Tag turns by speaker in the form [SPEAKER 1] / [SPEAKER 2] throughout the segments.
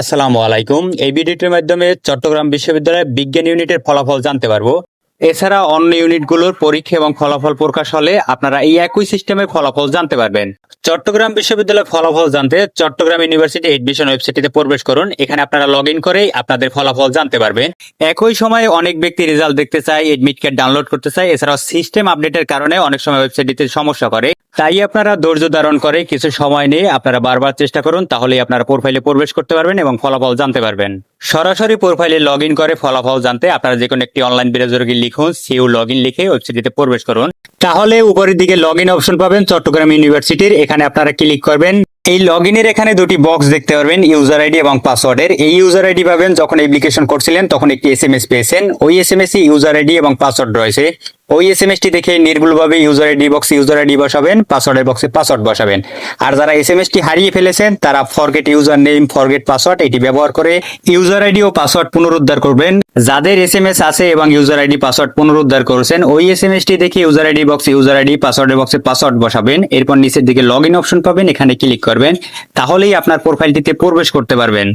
[SPEAKER 1] আসসালামু আলাইকুম। এই ভিডিওটির মাধ্যমে চট্টগ্রাম বিশ্ববিদ্যালয়ের বিজ্ঞান ইউনিটের ফলাফল জানতে পারব। এছাড়া অন্য ইউনিটগুলোর পরীক্ষা এবং ফলাফল প্রকাশ হলে আপনারা এই একই সিস্টেমে ফলাফল জানতে পারবেন। চট্টগ্রাম বিশ্ববিদ্যালয়ের ফলাফল জানতে চট্টগ্রাম ইউনিভার্সিটি এডমিশন ওয়েবসাইটে প্রবেশ করুন, এখানে আপনারা লগ ইন করেই আপনাদের ফলাফল জানতে পারবেন। একই সময়ে অনেক ব্যক্তি রেজাল্ট দেখতে চায়, এডমিট কার্ড ডাউনলোড করতে চায়, এছাড়াও সিস্টেম আপডেটের কারণে অনেক সময় ওয়েবসাইটটিতে সমস্যা করে। তাই আপনারা ধৈর্য ধারণ করে কিছু সময় নিয়ে আপনারা বারবার চেষ্টা করুন, তাহলেই আপনারা প্রোফাইলে প্রবেশ করতে পারবেন এবং ফলাফল জানতে পারবেন। সরাসরি প্রোফাইলে লগ করে ফলাফল জানতে আপনারা যে কোনো একটি অনলাইন ব্রাউজারে গিয়ে লিখুন সিউ লগ লিখে ওয়েবসাইটে প্রবেশ করুন। তাহলে উপরের দিকে লগ ইন অপশন পাবেন, চট্টগ্রাম ইউনিভার্সিটির এখানে আপনারা ক্লিক করবেন। এই লগ এখানে দুটি বক্স দেখতে পারবেন ইউজার আইডি এবং পাসওয়ার্ডের এই ইউজার আইডি পাবেন, যখন অ্যাপ্লিকেশন করছিলেন, তখন একটি এস এম এস পেয়েছেন। ওই S M S user ID এবং পাসওয়ার্ড রয়েছে। ওই এস এম এস টি দেখে নির্ভুলভাবে ইউজার আইডি বক্সে ইউজার আইডি বসাবেন পাসওয়ার্ডের বক্সে পাসওয়ার্ড বসাবেন। আর যারা এস এম এস টি হারিয়ে ফেলেছেন, তারা forget user name forget password এটি ব্যবহার করে ইউজার আইডি ও পাসওয়ার্ড পুনরুদ্ধার করবেন। যাদের এস এম এস আছে এবং ইউজার আইডি পাসওয়ার্ড পুনরুদ্ধার করেছেন, ওই এস এম এস টি দেখে ইউজার আইডি বক্সে ইউজার আইডি পাসওয়ার্ডের বক্সে পাসওয়ার্ড বসাবেন। এরপর নিচের দিকে লগ ইন অপশন পাবেন, এখানে ক্লিক করবেন। তাহলেই আপনার প্রোফাইলটিতে প্রবেশ করতে পারবেন।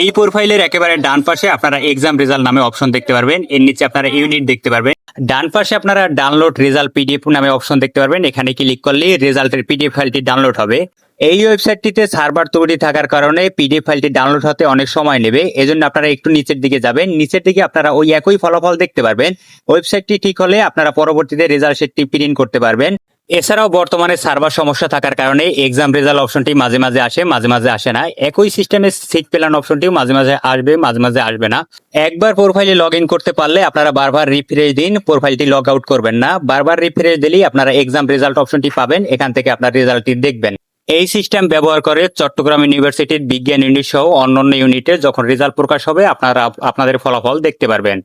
[SPEAKER 1] এই প্রোফাইলের একেবারে ডান পাশে আপনারা এক্সাম রেজাল্ট নামে অপশন দেখতে পারবেন। এর নিচে আপনারা ইউনিট দেখতে পারবেন। ডান পাশে আপনারা ডাউনলোড রেজাল্ট পিডিএফ নামে অপশন দেখতে পারবেন। এখানে ক্লিক করলে রেজাল্টের পিডিএফ ফাইলটি ডাউনলোড হবে। এই ওয়েবসাইটটিতে সার্ভার তৈরি থাকার কারণে পিডিএফ ফাইলটি ডাউনলোড হতে অনেক সময় নেবে। এজন্য আপনারা একটু নিচের দিকে যাবেন। নিচের দিকে আপনারা ওই একই ফলাফল দেখতে পারবেন। ওয়েবসাইটটি ঠিক হলে আপনারা পরবর্তীতে রেজাল্ট শিটটি প্রিন্ট করতে পারবেন। এছাড়াও বর্তমানে সার্ভার সমস্যা থাকার কারণে এক্সাম রেজাল্ট অপশনটি মাঝে মাঝে আসে, মাঝে মাঝে আসে না। একই সিস্টেমে সিট প্ল্যান অপশনটিও মাঝে মাঝে আসবে, মাঝে মাঝে আসবে না। একবার প্রোফাইলে লগ ইন করতে পারলে আপনারা বারবার রিফ্রেশ দিন প্রোফাইলটি লগ আউট করবেন না। বারবার রিফ্রেশ দিলেই আপনারা এক্সাম রেজাল্ট অপশনটি পাবেন, এখান থেকে আপনার রেজাল্টটি দেখবেন। এই সিস্টেম ব্যবহার করে চট্টগ্রাম ইউনিভার্সিটির বিজ্ঞান ইউনিট সহ অন্যান্য ইউনিটে যখন রেজাল্ট প্রকাশ হবে, আপনারা আপনাদের ফলাফল দেখতে পারবেন।